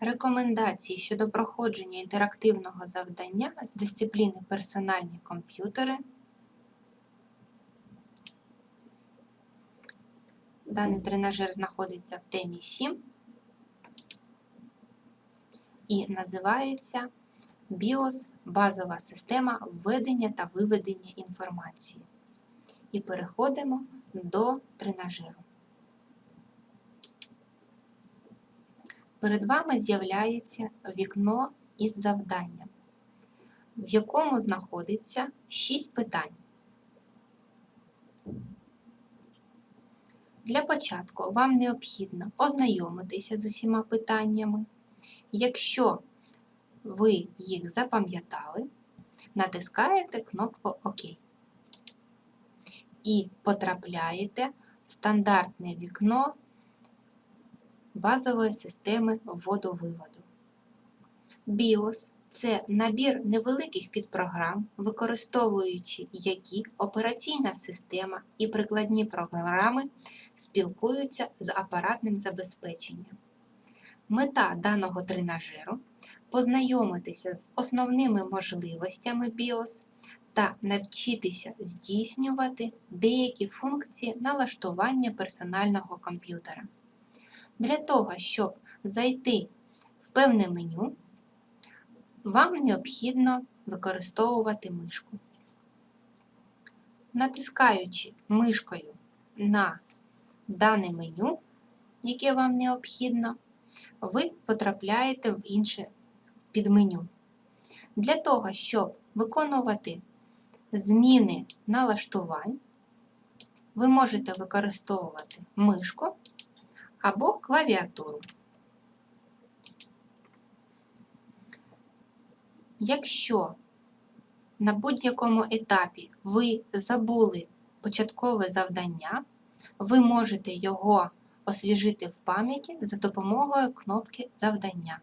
Рекомендації щодо проходження інтерактивного завдання з дисципліни персональні комп'ютери. Даний тренажер знаходиться в темі 7 і називається BIOS базова система введення та виведення інформації. І переходимо до тренажеру. Перед вами з'являється вікно із завданням, в якому знаходиться 6 питань. Для початку вам необхідно ознайомитися з усіма питаннями. Якщо ви їх запам'ятали, натискаєте кнопку ОК і потрапляєте в стандартне вікно базової системи вводу-виводу. BIOS це набір невеликих підпрограм, використовуючи які операційна система і прикладні програми спілкуються з апаратним забезпеченням. Мета даного тренажеру познайомитися з основними можливостями BIOS та навчитися здійснювати деякі функції налаштування персонального комп'ютера. Для того, щоб зайти в певне меню, вам необхідно використовувати мишку. Натискаючи мишкою на дане меню, яке вам необхідно, ви потрапляєте в інше в підменю. Для того, щоб виконувати зміни налаштувань, ви можете використовувати мишку або клавіатуру. Якщо на будь-якому етапі ви забули початкове завдання, ви можете його освіжити в пам'яті за допомогою кнопки Завдання.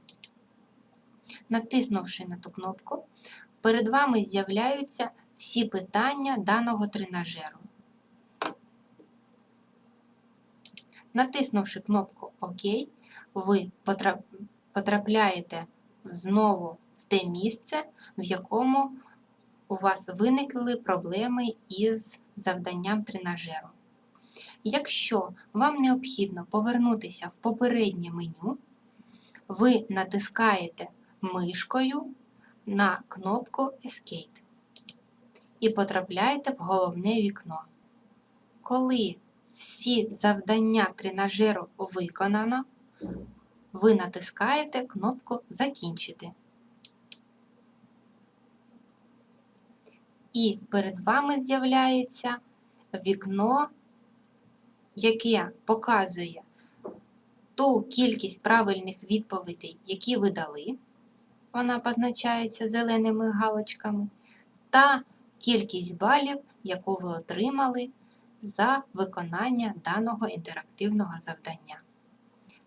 Натиснувши на ту кнопку, перед вами з'являються всі питання даного тренажеру. Натиснувши кнопку ОК, ви потрапляєте знову в те місце, в якому у вас виникли проблеми із завданням тренажеру. Якщо вам необхідно повернутися в попереднє меню, ви натискаєте мишкою на кнопку Escape і потрапляєте в головне вікно. Коли всі завдання тренажеру виконано, ви натискаєте кнопку Закінчити. І перед вами з'являється вікно, яке показує ту кількість правильних відповідей, які ви дали. Вона позначається зеленими галочками, та кількість балів, яку ви отримали за виконання даного інтерактивного завдання.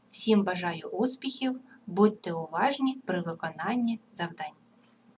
Всім бажаю успіхів, будьте уважні при виконанні завдань.